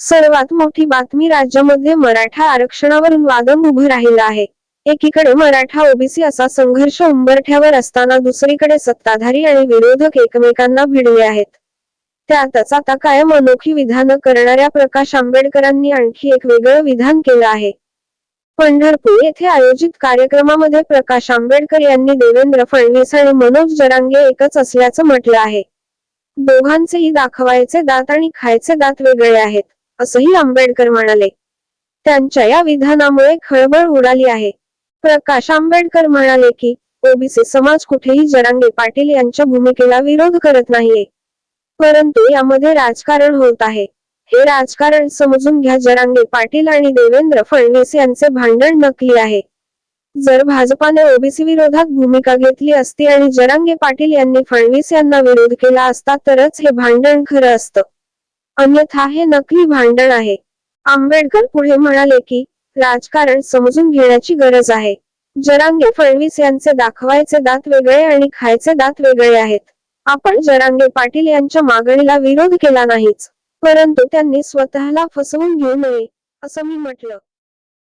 सर्वात मोठी बातमी राज्यामध्ये मराठा आरक्षणावरून वादंग उभं राहिलं आहे. एकीकडे मराठा ओबीसी असा संघर्ष उंबरठ्यावर असताना दुसरीकडे सत्ताधारी आणि विरोधक एकमेकांना भिडले आहेत. त्यातच आता कायम अनोखी विधानं करणाऱ्या प्रकाश आंबेडकरांनी आणखी एक वेगळं विधान केलं आहे. पंढरपूर येथे आयोजित कार्यक्रमामध्ये प्रकाश आंबेडकर यांनी देवेंद्र फडणवीस आणि मनोज जरांगे एकच असल्याचं म्हटलं आहे. दोघांचेही दाखवायचे दात आणि खायचे दात वेगळे आहेत. असंही आंबेडकर म्हणाले. त्यांच्या या विधानामुळे खळबळ उडाली आहे. प्रकाश आंबेडकर म्हणाले की ओबीसी समाज कुठेही जरांगे पाटील यांच्या भूमिकेला विरोध करत नाहीये. परंतु यामध्ये राजकारण होत आहे. हे राजकारण समजून घ्या जरांगे पाटील आणि देवेंद्र फडणवीस यांचे भांडण नकली आहे. जर भाजपाने ओबीसी विरोधात भूमिका घेतली असती आणि जरांगे पाटील यांनी फडणवीस यांना विरोध केला असता तरच हे भांडण खरं असतं. अन्यथा हे नकली भांडण आहे. आंबेडकर पुढे म्हणाले की राजकारण समजून घेण्याची गरज आहे. जरांगे फडणवीस यांचे दाखवायचे दात वेगळे आणि खायचे दात वेगळे आहेत. आपण जरांगे पाटील यांच्या मागणीला विरोध केला नाहीच परंतु त्यांनी स्वतःला फसवून घेऊ नये असं मी म्हटलं.